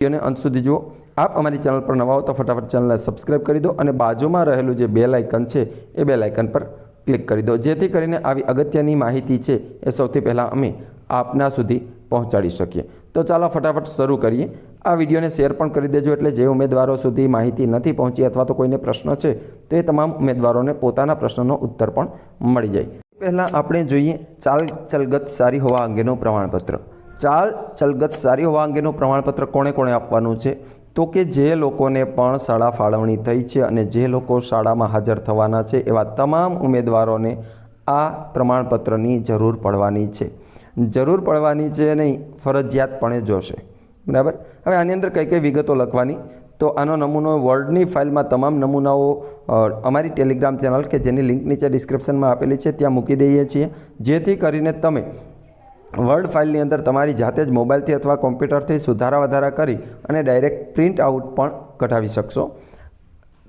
વિડીયોને અંત સુધી જુઓ. આપ અમારી ચેનલ પર નવા હો તો ફટાફટ ચેનલને સબસ્ક્રાઇબ કરી દો અને બાજુમાં રહેલું જે બેલ આઇકન છે, એ બેલ આઇકન પર ક્લિક કરી દો. જેથી કરીને આવી અગત્યની માહિતી છે, એ સૌથી પહેલાં અમે આપના સુધી પહોંચાડી શકીએ. તો ચાલો ફટાફટ શરૂ કરીએ. આ વિડીયોને શેર પણ કરી દેજો એટલે જે ઉમેદવારો સુધી માહિતી નથી પહોંચી અથવા તો કોઈને પ્રશ્ન છે, તો એ તમામ ઉમેદવારોને પોતાના પ્રશ્નનો ઉત્તર પણ મળી જાય. પહેલાં આપણે જોઈએ ચાલ ચલગત સારી હોવા અંગેનું પ્રમાણપત્ર. ચાલ ચલગત સારી હોવા અંગેનું પ્રમાણપત્ર કોણે કોણે આપવાનું છે? તો કે જે લોકોને પણ શાળા ફાળવણી થઈ છે અને જે લોકો શાળામાં હાજર થવાના છે એવા તમામ ઉમેદવારોને આ પ્રમાણપત્રની જરૂર પડવાની છે. જરૂર પડવાની છે નહીં ફરજિયાતપણે જોશે. બરાબર? હવે આની અંદર કઈ કઈ વિગતો લખવાની? તો આનો નમૂનો વર્ડની ફાઇલમાં તમામ નમૂનાઓ અમારી ટેલિગ્રામ ચેનલ કે જેની લિંક નીચે ડિસ્ક્રિપ્શનમાં આપેલી છે, ત્યાં મૂકી દઈએ છીએ. જેથી કરીને તમે વર્ડ ફાઇલની અંદર તમારી જાતે જ મોબાઈલથી અથવા કોમ્પ્યુટરથી સુધારા વધારા કરી અને ડાયરેક્ટ પ્રિન્ટ આઉટ પણ કઢાવી શકશો.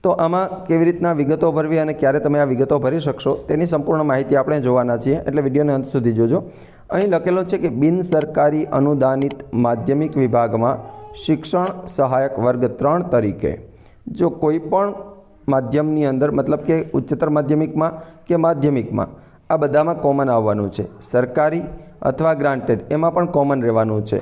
તો આમાં કેવી રીતના વિગતો ભરવી અને ક્યારે તમે આ વિગતો ભરી શકશો તેની સંપૂર્ણ માહિતી આપણે જોવાના છીએ. એટલે વિડીયોને અંત સુધી જોજો. અહીં લખેલો છે કે બિન સરકારી અનુદાનિત માધ્યમિક વિભાગમાં શિક્ષણ સહાયક વર્ગ ત્રણ તરીકે. જો કોઈ પણ માધ્યમની અંદર, મતલબ કે ઉચ્ચતર માધ્યમિકમાં કે માધ્યમિકમાં આ બધામાં કોમન આવવાનું છે. સરકારી અથવા ગ્રાન્ટેડ એમાં પણ કોમન રહેવાનું છે.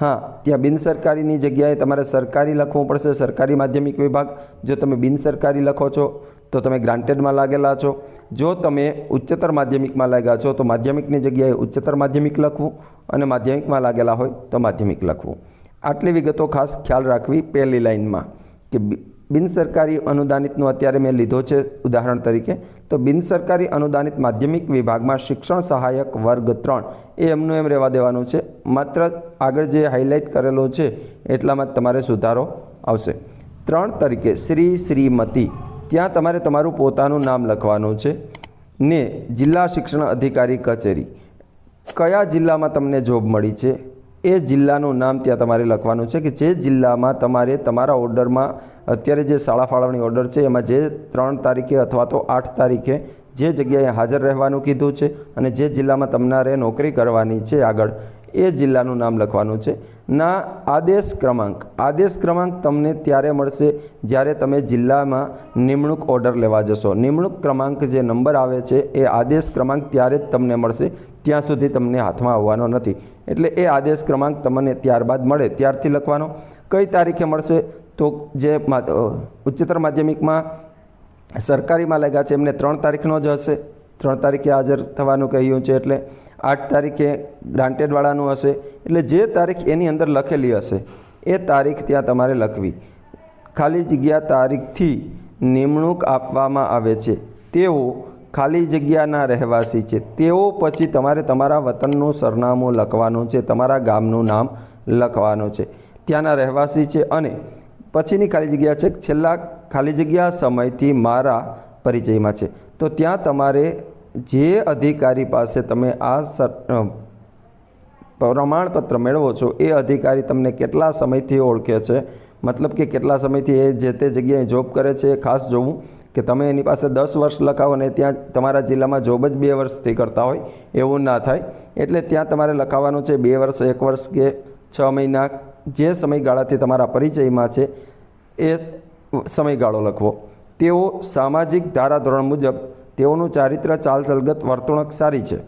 હા, ત્યાં બિનસરકારીની જગ્યાએ તમારે સરકારી લખવું પડશે, સરકારી માધ્યમિક વિભાગ. જો તમે બિનસરકારી લખો છો, તો તમે ગ્રાન્ટેડમાં લાગેલા છો. જો તમે ઉચ્ચતર માધ્યમિકમાં લાગ્યા છો, તો માધ્યમિકની જગ્યાએ ઉચ્ચતર માધ્યમિક લખવું અને માધ્યમિકમાં લાગેલા હોય તો માધ્યમિક લખવું. આટલી વિગતો ખાસ ખ્યાલ રાખવી પહેલી લાઇનમાં કે બિનસરકારી અનુદાનિતનું અત્યારે મેં લીધો છે, ઉદાહરણ તરીકે. તો બિનસરકારી અનુદાનિત માધ્યમિક વિભાગમાં શિક્ષણ સહાયક વર્ગ ત્રણ, એ એમનું એમ રહેવા દેવાનું છે. માત્ર આગળ જે હાઇલાઇટ કરેલો છે, એટલામાં તમારે સુધારો આવશે. ત્રણ તરીકે શ્રી શ્રીમતી, ત્યાં તમારે તમારું પોતાનું નામ લખવાનું છે. ને જિલ્લા શિક્ષણ અધિકારી કચેરી, કયા જિલ્લામાં તમને જોબ મળી છે? એ જિલ્લાનું નામ ત્યાં તમારે લખવાનું છે કે જે જિલ્લામાં તમારે તમારા ઓર્ડરમાં અત્યારે જે શાળા ફાળવણી ઓર્ડર છે, એમાં જે ત્રણ તારીખે અથવા તો આઠ તારીખે જે જગ્યાએ હાજર રહેવાનું કીધું છે અને જે જિલ્લામાં તમારે નોકરી કરવાની છે આગળ એ જિલ્લાનું નામ લખવાનું છે. ના, આદેશ ક્રમાંક. આદેશ ક્રમાંક તમને ત્યારે મળશે જ્યારે તમે જિલ્લામાં નિમણૂક ઓર્ડર લેવા જશો. નિમણૂક ક્રમાંક જે નંબર આવે છે, એ આદેશ ક્રમાંક ત્યારે જ તમને મળશે. ત્યાં સુધી તમને હાથમાં આવવાનો નથી. એટલે એ આદેશ ક્રમાંક તમને ત્યારબાદ મળે. ત્યારથી લખવાનો. કઈ તારીખે મળશે? તો જે ઉચ્ચતર માધ્યમિકમાં સરકારીમાં લાગ્યા છે, એમને ત્રણ તારીખનો જ હશે. ત્રણ તારીખે હાજર થવાનું કહ્યું છે એટલે આઠ તારીખે ગ્રાન્ટેડવાળાનું હશે. એટલે જે તારીખ એની અંદર લખેલી હશે, એ તારીખ ત્યાં તમારે લખવી. ખાલી જગ્યા તારીખથી નિમણૂક આપવામાં આવે છે. તેઓ ખાલી જગ્યાના રહેવાસી છે. તેઓ પછી તમારે તમારા વતનનું સરનામું લખવાનું છે, તમારા ગામનું નામ લખવાનું છે. ત્યાંના રહેવાસી છે અને પછીની ખાલી જગ્યા છે. છેલ્લા ખાલી જગ્યા સમયથી મારા પરિચયમાં છે. તો ત્યાં તમારે જે અધિકારી પાસે તમે આ પ્રમાણપત્ર મેળવો છો, એ અધિકારી તમને કેટલા સમયથી ઓળખે છે? મતલબ કે કેટલા સમયથી એ જે તે જગ્યાએ જોબ કરે છે એ ખાસ જોવું કે તમે એની પાસે દસ વર્ષ લખાવો ને ત્યાં તમારા જિલ્લામાં જોબ જ બે વર્ષથી કરતા હોય, એવું ના થાય. એટલે ત્યાં તમારે લખાવવાનું છે બે વર્ષ, એક વર્ષ કે છ મહિના, જે સમયગાળાથી તમારા પરિચયમાં છે, એ સમયગાળો લખવો. તેઓ સામાજિક ધારાધોરણ મુજબ તેઓનું ચારિત્ર ચાલચલગત વર્તણૂક સારી છે,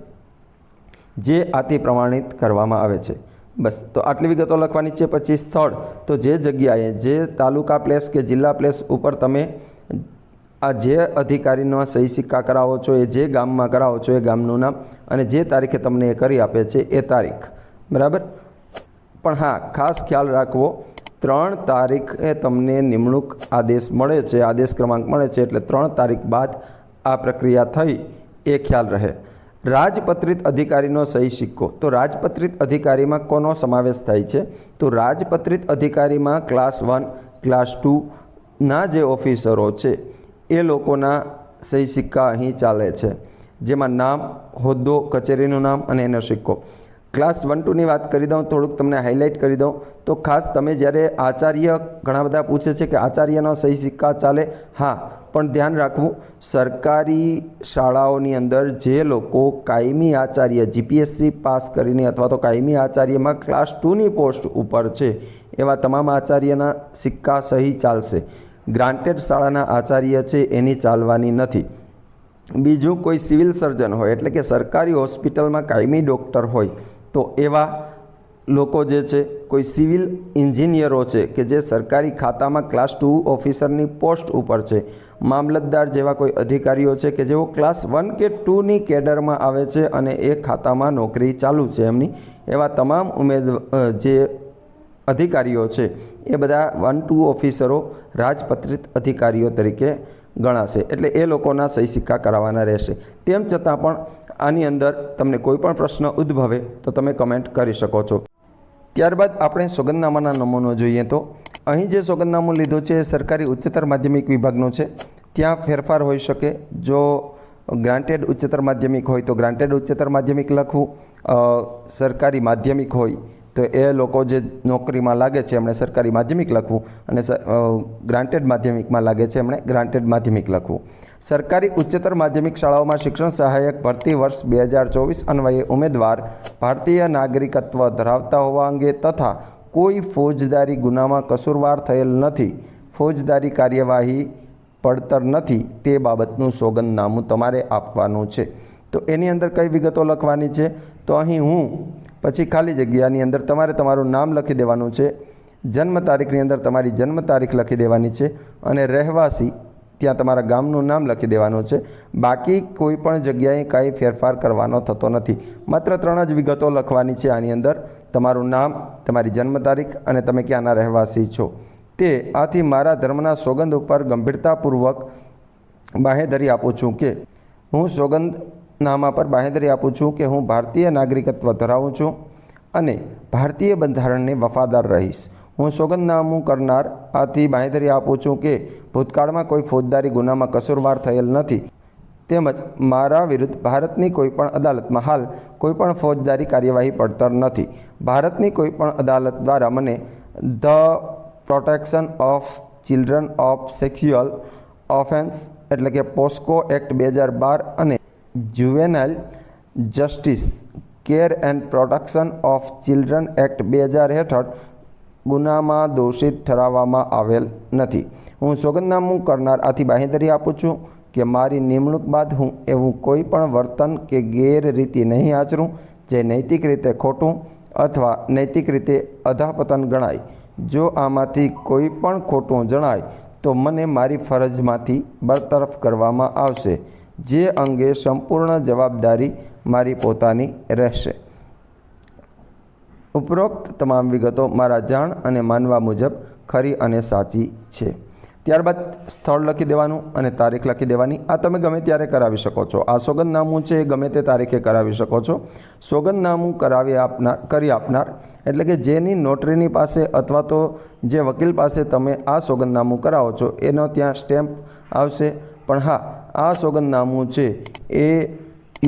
જે આથી પ્રમાણિત કરવામાં આવે છે. બસ, તો આટલી વિગતો લખવાની છે, પછી સ્થળ. તો જે જગ્યાએ, જે તાલુકા પ્લેસ કે જિલ્લા પ્લેસ ઉપર તમે આ જે અધિકારીનો સહી સિક્કા કરાવો છો, એ જે ગામમાં કરાવો છો, એ ગામનું નામ અને જે તારીખે તમને એ કરી આપે છે, એ તારીખ. બરાબર? પણ હા, ખાસ ખ્યાલ રાખવો, ત્રણ તારીખે તમને નિમણૂક આદેશ મળે છે, આદેશ ક્રમાંક મળે છે, એટલે ત્રણ તારીખ બાદ આ પ્રક્રિયા થઈ, એ ખ્યાલ રહે. રાજપત્રિત અધિકારીનો સહી સિક્કો. તો રાજપત્રિત અધિકારીમાં કોનો સમાવેશ થાય છે? તો રાજપત્રિત અધિકારીમાં ક્લાસ વન, ક્લાસ ટુના જે ઓફિસરો છે, એ લોકોના સહી સિક્કા અહીં ચાલે છે. જેમાં નામ, હોદ્દો, કચેરીનું નામ અને એનો સિક્કો. ક્લાસ વન ટુની વાત કરી દઉં, થોડુંક તમને હાઇલાઇટ કરી દઉં. તો ખાસ તમે જ્યારે આચાર્ય ઘણા બધા પૂછે છે કે આચાર્યનો સહી સિક્કા ચાલે? હા પણ ધ્યાન રાખવું. સરકારી શાળાઓની અંદર જે લોકો કાયમી આચાર્ય જીપીએસસી પાસ કરીને અથવા તો કાયમી આચાર્યમાં ક્લાસ ટુની પોસ્ટ ઉપર છે, એવા તમામ આચાર્યના સિક્કા સહી ચાલશે. ગ્રાન્ટેડ શાળાના આચાર્ય છે, એની ચાલવાની નથી. બીજું કોઈ સિવિલ સર્જન હોય, એટલે કે સરકારી હોસ્પિટલમાં કાયમી ડૉક્ટર હોય, તો એવા લોકો જે છે, કોઈ સિવિલ ઇન્જિનિયરો છે કે જે સરકારી ખાતામાં ક્લાસ ટુ ઓફિસરની પોસ્ટ ઉપર છે, મામલતદાર જેવા કોઈ અધિકારીઓ છે કે જેઓ ક્લાસ વન કે ટુની કેડરમાં આવે છે અને એ ખાતામાં નોકરી ચાલુ છે એમની, એવા તમામ ઉમેદ જે અધિકારીઓ છે, એ બધા વન ટુ ઓફિસરો રાજપત્રિત અધિકારીઓ તરીકે ગણાશે. એટલે એ લોકોના સહી સિક્કા કરાવવાના રહેશે. તેમ છતાં પણ આની અંદર તમને કોઈ પણ પ્રશ્ન ઉદ્ભવે તો તમે કમેન્ટ કરી શકો છો. ત્યારબાદ આપણે સોગંદનામાના નમૂનો જોઈએ તો. અહીં જે સોગંદનામું લીધું છે એ સરકારી ઉચ્ચતર માધ્યમિક વિભાગનો છે. ત્યાં ફેરફાર હોઈ શકે. જો ગ્રાન્ટેડ ઉચ્ચતર માધ્યમિક હોય તો ગ્રાન્ટેડ ઉચ્ચતર માધ્યમિક લખવું. સરકારી માધ્યમિક હોય તો એ લોકો જે નોકરીમાં લાગે છે, એમણે સરકારી માધ્યમિક લખવું અને ગ્રાન્ટેડ માધ્યમિકમાં લાગે છે, એમણે ગ્રાન્ટેડ માધ્યમિક લખવું. સરકારી ઉચ્ચતર માધ્યમિક શાળાઓમાં શિક્ષણ સહાયક ભરતી વર્ષ બે હજાર ચોવીસ અન્વયે ઉમેદવાર ભારતીય નાગરિકત્વ ધરાવતા હોવા અંગે તથા કોઈ ફોજદારી ગુનામાં કસૂરવાર થયેલ નથી, ફોજદારી કાર્યવાહી પડતર નથી તે બાબતનું સોગંદનામું તમારે આપવાનું છે. તો એની અંદર કઈ વિગતો લખવાની છે? તો અહીં હું પછી ખાલી જગ્યાની અંદર તમારે તમારું નામ લખી દેવાનું છે. જન્મ તારીખની અંદર તમારી જન્મ તારીખ લખી દેવાની છે અને રહેવાસી ત્યાં તમારા ગામનું નામ લખી દેવાનું છે. બાકી કોઈ પણ જગ્યાએ કાંઈ ફેરફાર કરવાનો થતો નથી. માત્ર ત્રણ જ વિગતો લખવાની છે આની અંદર. તમારું નામ, તમારી જન્મ તારીખ અને તમે ક્યાંના રહેવાસી છો. તે આથી મારા ધર્મના સોગંદ ઉપર ગંભીરતાપૂર્વક બાહેધરી આપું છું કે હું સોગંદનામા પર બાહેંધરી આપું છું કે હું ભારતીય નાગરિકત્વ ધરાવું છું અને ભારતીય બંધારણને વફાદાર રહીશ. હું સોગંદનામું કરનાર આથી બાંહેધરી આપું છું કે ભૂતકાળમાં કોઈ ફોજદારી ગુનામાં કસૂરવાર થયેલ નથી. તેમજ મારા વિરુદ્ધ ભારતની કોઈપણ અદાલતમાં હાલ કોઈપણ ફોજદારી કાર્યવાહી પડતર નથી. ભારતની કોઈપણ અદાલત દ્વારા મને the protection of children of sexual offence એટલે કે પોસ્કો એક્ટ બે હજાર બાર અને juvenile justice, care and protection of children act બે હજાર હેઠળ ગુનામાં દોષિત ઠરાવવામાં આવેલ નથી. હું સોગંદનામું કરનાર આથી બાહેંધરી આપું છું કે મારી નિમણૂક બાદ હું એવું કોઈ પણ વર્તન કે ગેરરીતિ નહીં આચરું, જે નૈતિક રીતે ખોટું અથવા નૈતિક રીતે અધાપતન ગણાય. જો આમાંથી કોઈ પણ ખોટું જણાય, તો મને મારી ફરજમાંથી બરતરફ કરવામાં આવશે. જે અંગે સંપૂર્ણ જવાબદારી મારી પોતાની રહેશે. ઉપરોક્ત તમામ વિગતો મારા જાણ અને માનવા મુજબ ખરી અને સાચી છે. ત્યારબાદ સ્થળ લખી દેવાનું અને તારીખ લખી દેવાની. આ તમે ગમે ત્યારે કરાવી શકો છો. આ સોગંદનામું છે એ ગમે તે તારીખે કરાવી શકો છો. સોગંદનામું કરાવી આપનાર, કરી આપનાર, એટલે કે જેની નોટરીની પાસે અથવા તો જે વકીલ પાસે તમે આ સોગંદનામું કરાવો છો, એનો ત્યાં સ્ટેમ્પ આવશે. પણ હા આ સોગંદનામું છે એ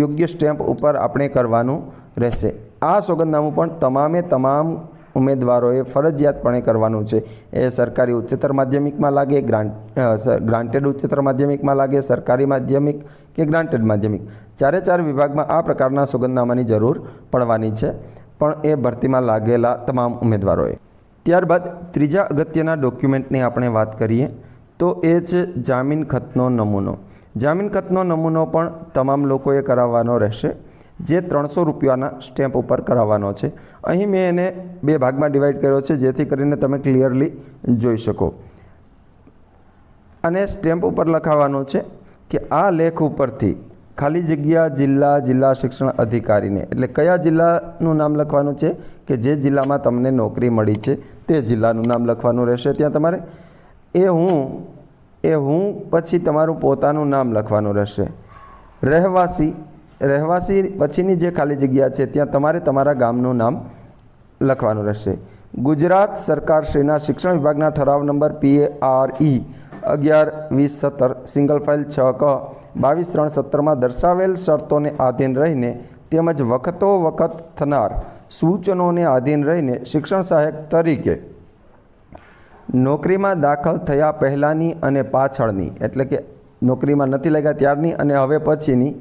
યોગ્ય સ્ટેમ્પ ઉપર આપણે કરવાનું રહેશે. આ સોગંદનામું પણ તમામે તમામ ઉમેદવારોએ ફરજિયાતપણે કરવાનું છે. એ સરકારી ઉચ્ચતર માધ્યમિકમાં લાગે, ગ્રાન્ટ ગ્રાન્ટેડ ઉચ્ચતર માધ્યમિકમાં લાગે, સરકારી માધ્યમિક કે ગ્રાન્ટેડ માધ્યમિક. ચારે ચાર વિભાગમાં આ પ્રકારના સોગંદનામાની જરૂર પડવાની છે, પણ એ ભરતીમાં લાગેલા તમામ ઉમેદવારોએ. ત્યારબાદ ત્રીજા અગત્યના ડોક્યુમેન્ટની આપણે વાત કરીએ, તો એ છે જામીન ખતનો નમૂનો. જામીન ખતનો નમૂનો પણ તમામ લોકોએ કરાવવાનો રહેશે, જે ત્રણસો રૂપિયાના સ્ટેમ્પ ઉપર કરાવવાનો છે. અહીં મેં એને બે ભાગમાં ડિવાઈડ કર્યો છે, જેથી કરીને તમે ક્લિયરલી જોઈ શકો. અને સ્ટેમ્પ ઉપર લખાવવાનો છે કે આ લેખ ઉપરથી ખાલી જગ્યા જિલ્લા જિલ્લા શિક્ષણ અધિકારીને, એટલે કયા જિલ્લાનું નામ લખવાનું છે કે જે જિલ્લામાં તમને નોકરી મળી છે તે જિલ્લાનું નામ લખવાનું રહેશે ત્યાં તમારે. એ હું એ હું પછી તમારું પોતાનું નામ લખવાનું રહેશે. રહેવાસી રહેવાસી પછીની જે ખાલી જગ્યા છે, ત્યાં તમારે તમારા ગામનું નામ લખવાનું રહેશે. ગુજરાત સરકારશ્રીના શિક્ષણ વિભાગના ઠરાવ નંબર પી આર ઈ અગિયાર, વીસ, સત્તર, સિંગલ ફાઇલ છ, ક, બાવીસ, ત્રણ, સત્તરમાં દર્શાવેલ શરતોને આધીન રહીને તેમજ વખતો વખત થનાર સૂચનોને આધીન રહીને શિક્ષણ સહાયક તરીકે નોકરીમાં દાખલ થયા પહેલાંની અને પાછળની, એટલે કે નોકરીમાં નથી લાગ્યા ત્યારની અને હવે પછીની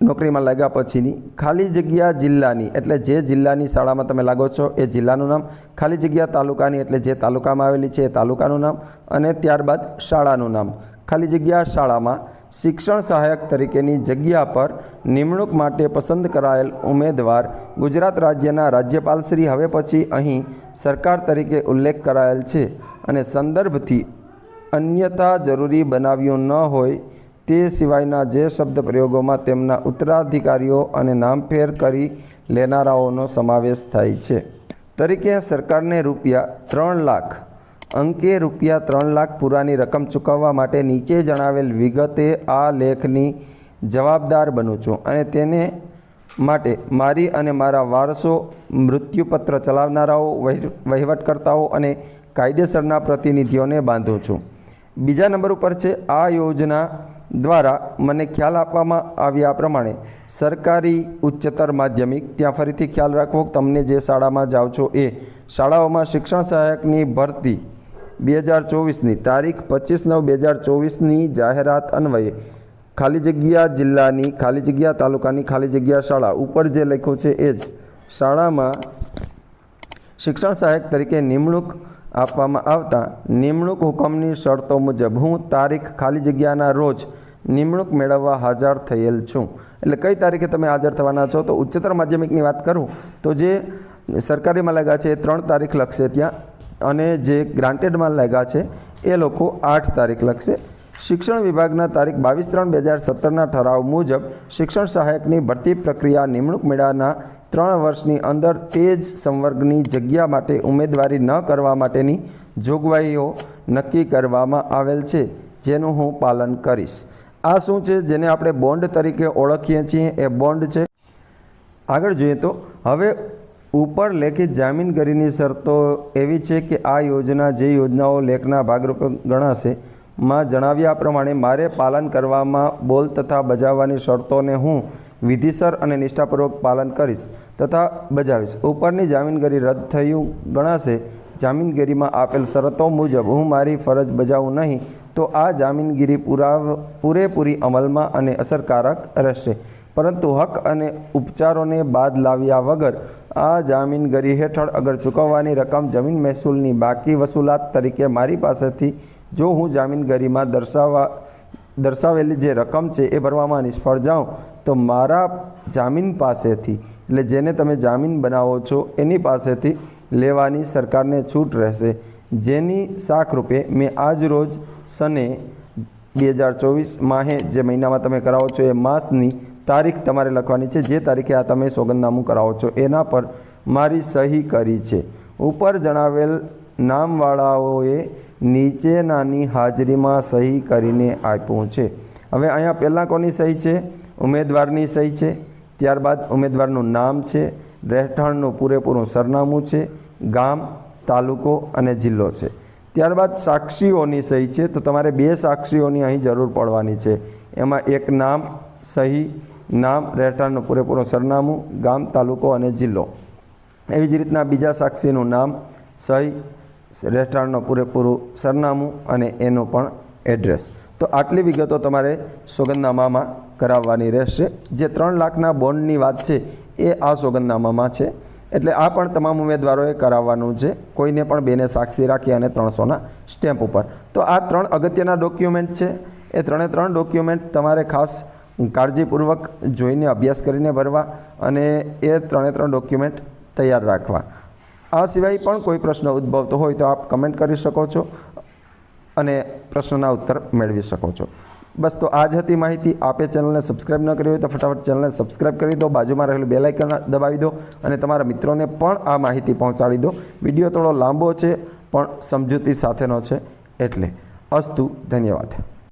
નોકરીમાં લાગ્યા પછીની ખાલી જગ્યા જિલ્લાની, એટલે જે જિલ્લાની શાળામાં તમે લાગો છો એ જિલ્લાનું નામ, ખાલી જગ્યા તાલુકાની, એટલે જે તાલુકામાં આવેલી છે એ તાલુકાનું નામ, અને ત્યારબાદ શાળાનું નામ. ખાલી જગ્યા શાળામાં શિક્ષણ સહાયક તરીકેની જગ્યા પર નિમણૂક માટે પસંદ કરાયેલ ઉમેદવાર ગુજરાત રાજ્યના રાજ્યપાલશ્રી હવે પછી અહીં સરકાર તરીકે ઉલ્લેખ કરાયેલ છે અને સંદર્ભથી અન્યથા જરૂરી બનાવ્યું ન હોય તે સિવાયના જે શબ્દ પ્રયોગોમાં તેમના ઉત્તરાધિકારીઓ અને નામફેર કરી લેનારાઓનો સમાવેશ થાય છે. તરીકે સરકારને રૂપિયા ત્રણ લાખ, અંકે રૂપિયા ત્રણ લાખ પૂરાની રકમ ચૂકવવા માટે નીચે જણાવેલ વિગતે આ લેખની જવાબદાર બનું છું અને તેને માટે મારી અને મારા વારસો, મૃત્યુપત્ર ચલાવનારાઓ વહીવટકર્તાઓ અને કાયદેસરના પ્રતિનિધિઓને બાંધું છું. બીજા નંબર ઉપર છે, આ યોજના દ્વારા મને ખ્યાલ આપવામાં આવ્યા પ્રમાણે સરકારી ઉચ્ચતર માધ્યમિક, ત્યાં ફરીથી ખ્યાલ રાખવો તમને જે શાળામાં જાઓ છો એ શાળાઓમાં શિક્ષણ સહાયકની ભરતી બે હજાર ચોવીસની તારીખ પચીસ નવ બે હજાર ચોવીસની જાહેરાત અન્વયે ખાલી જગ્યા જિલ્લાની, ખાલી જગ્યા તાલુકાની, ખાલી જગ્યા શાળા ઉપર જે લખ્યું છે એ જ શાળામાં શિક્ષણ સહાયક તરીકે નિમણૂક આપવામાં આવતા નિમણૂક હુકમની શરતો મુજબ હું તારીખ ખાલી જગ્યાના રોજ નિમણૂક મેળવવા હાજર થયેલ છું. એટલે કઈ તારીખે તમે હાજર થવાના છો? તો ઉચ્ચતર માધ્યમિકની વાત કરું તો જે સરકારીમાં લાગ્યા છે એ ત્રણ તારીખ લખશે ત્યાં અને જે ગ્રાન્ટેડમાં લાગ્યા છે એ લોકો આઠ તારીખ લખશે શિક્ષણ વિભાગના તારીખ બાવીસ ત્રણ બે હજાર સત્તરના ઠરાવ મુજબ શિક્ષણ સહાયકની ભરતી પ્રક્રિયા નિમણૂક મેળાના ત્રણ વર્ષની અંદર તે જ સંવર્ગની જગ્યા માટે ઉમેદવારી ન કરવા માટેની જોગવાઈઓ નક્કી કરવામાં આવેલ છે, જેનું હું પાલન કરીશ. આ શું છે, જેને આપણે બોન્ડ તરીકે ઓળખીએ છીએ? એ બોન્ડ છે. આગળ જોઈએ તો, હવે ઉપર લેખિત જામીનગીરીની શરતો એવી છે કે આ યોજના જે યોજનાઓ લેખના ભાગરૂપે ગણાશે માં જણાવ્યા પ્રમાણે, મારે પાલન કરવામાં બોલ તથા બજાવવાની શરતોને હું વિધિસર અને નિષ્ઠાપૂર્વક પાલન કરીશ તથા બજાવીશ. ઉપરની જામીનગીરી રદ થયું ગણાશે. જામીનગીરીમાં આપેલ શરતો મુજબ હું મારી ફરજ બજાવું નહીં તો આ જામીનગીરી પુરાવ, પૂરેપૂરી અમલમાં અને અસરકારક રહેશે. પરંતુ હક અને ઉપચારોને બાદ લાવ્યા વગર આ જામીનગીરી હેઠળ અગર ચૂકવવાની રકમ જમીન મહેસૂલની બાકી વસૂલાત તરીકે મારી પાસેથી જો હું જામીનગરીમાં દર્શાવવા દર્શાવેલી જે રકમ છે એ ભરવામાં નિષ્ફળ જાઉં, તો મારા જામીન પાસેથી, એટલે જેને તમે જામીન બનાવો છો, એની પાસેથી લેવાની સરકારને છૂટ રહેશે. જેની શાખરૂપે મેં આજ રોજ સને બે હજાર ચોવીસ માહે જે મહિનામાં તમે કરાવો છો એ માસની તારીખ તમારે લખવાની છે. જે તારીખે આ તમે સોગંદનામું કરાવો છો એના પર મારી સહી કરી છે. ઉપર જણાવેલ નામવાળાઓએ નીચેનાની હાજરીમાં સહી કરીને આપ્યું છે. હવે અહીંયા પહેલાં કોની સહી છે? ઉમેદવારની સહી છે. ત્યારબાદ ઉમેદવારનું નામ છે. રહેઠાણનું પૂરેપૂરું સરનામું છે. ગામ, તાલુકો અને જિલ્લો છે. ત્યારબાદ સાક્ષીઓની સહી છે. તો તમારે બે સાક્ષીઓની અહીં જરૂર પડવાની છે. એમાં એક નામ, સહી, નામ, રહેઠાણનું પૂરેપૂરું સરનામું, ગામ, તાલુકો અને જિલ્લો. એવી જ રીતના બીજા સાક્ષીનું નામ, સહી રહેઠાણનું પૂરેપૂરું સરનામું અને એનું પણ એડ્રેસ તો આટલી વિગતો તમારે સોગંદનામામાં કરાવવાની રહેશે. જે ત્રણ લાખના બોન્ડની વાત છે, એ આ સોગંદનામામાં છે. એટલે આ પણ તમામ ઉમેદવારોએ કરાવવાનું છે. કોઈને પણ બેને સાક્ષી રાખી અને ત્રણસોના સ્ટેમ્પ ઉપર. તો આ ત્રણ અગત્યના ડોક્યુમેન્ટ છે. એ ત્રણે ત્રણ ડોક્યુમેન્ટ તમારે ખાસ કાળજીપૂર્વક જોઈને અભ્યાસ કરીને ભરવા અને એ ત્રણે ત્રણ ડોક્યુમેન્ટ તૈયાર રાખવા. આ સિવાય પણ કોઈ પ્રશ્ન ઉદ્ભવતો હોય તો આપ કમેન્ટ કરી શકો છો અને પ્રશ્નના ઉત્તર મેળવી શકો છો. બસ તો આ જ હતી માહિતી. આપે ચેનલને સબસ્ક્રાઇબ ન કરી હોય તો ફટાફટ ચેનલને સબસ્ક્રાઇબ કરી દો. બાજુમાં રહેલું બેલાઇકન દબાવી દો અને તમારા મિત્રોને પણ આ માહિતી પહોંચાડી દો. વીડિયો થોડો લાંબો છે, પણ સમજૂતી સાથેનો છે. એટલે અસ્તુ, ધન્યવાદ.